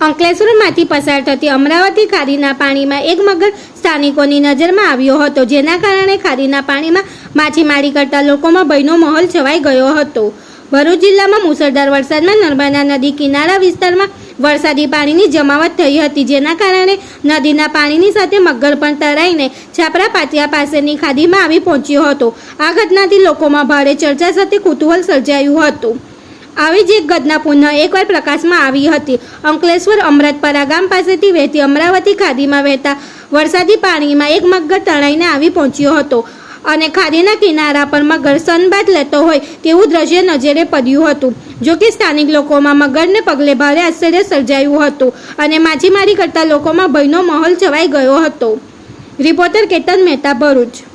અંકલેશ્વરમાંથી પસાર થતી અમરાવતી ખાડીના પાણીમાં એક મગર સ્થાનિકોની નજરમાં આવ્યો હતો, જેના કારણે ખાડીના પાણીમાં માછીમારી કરતા લોકોમાં ભયનો માહોલ છવાઈ ગયો હતો. ભરૂચ જિલ્લામાં મુસળધાર વરસાદમાં નર્મદા નદી કિનારા વિસ્તારમાં વરસાદી પાણીની જમાવટ થઈ હતી, જેના કારણે નદીના પાણીની સાથે મગર પણ તરાઈને છાપરા પાટિયા પાસેની ખાડીમાં આવી પહોંચ્યો હતો. આ ઘટનાથી લોકોમાં ભારે ચર્ચા સાથે કુતૂહલ સર્જાયું હતું. આવી જ એક ઘટના પુનઃ એકવાર પ્રકાશમાં આવી હતી. અંકલેશ્વર અમરતપરા ગામ પાસેથી વહેતી અમરાવતી ખાડીમાં વહેતા વરસાદી પાણીમાં એક મગર તણાઈને આવી પહોંચ્યો હતો અને ખાડીના કિનારા પર મગર સનબાદ લેતો હોય તેવું દ્રશ્ય નજરે પડ્યું હતું. જો કે સ્થાનિક લોકોમાં મગરને પગલે ભારે આશ્ચર્ય સર્જાયું હતું અને માછીમારી કરતા લોકોમાં ભયનો માહોલ છવાઈ ગયો હતો. રિપોર્ટર કેતન મહેતા ભરૂચ.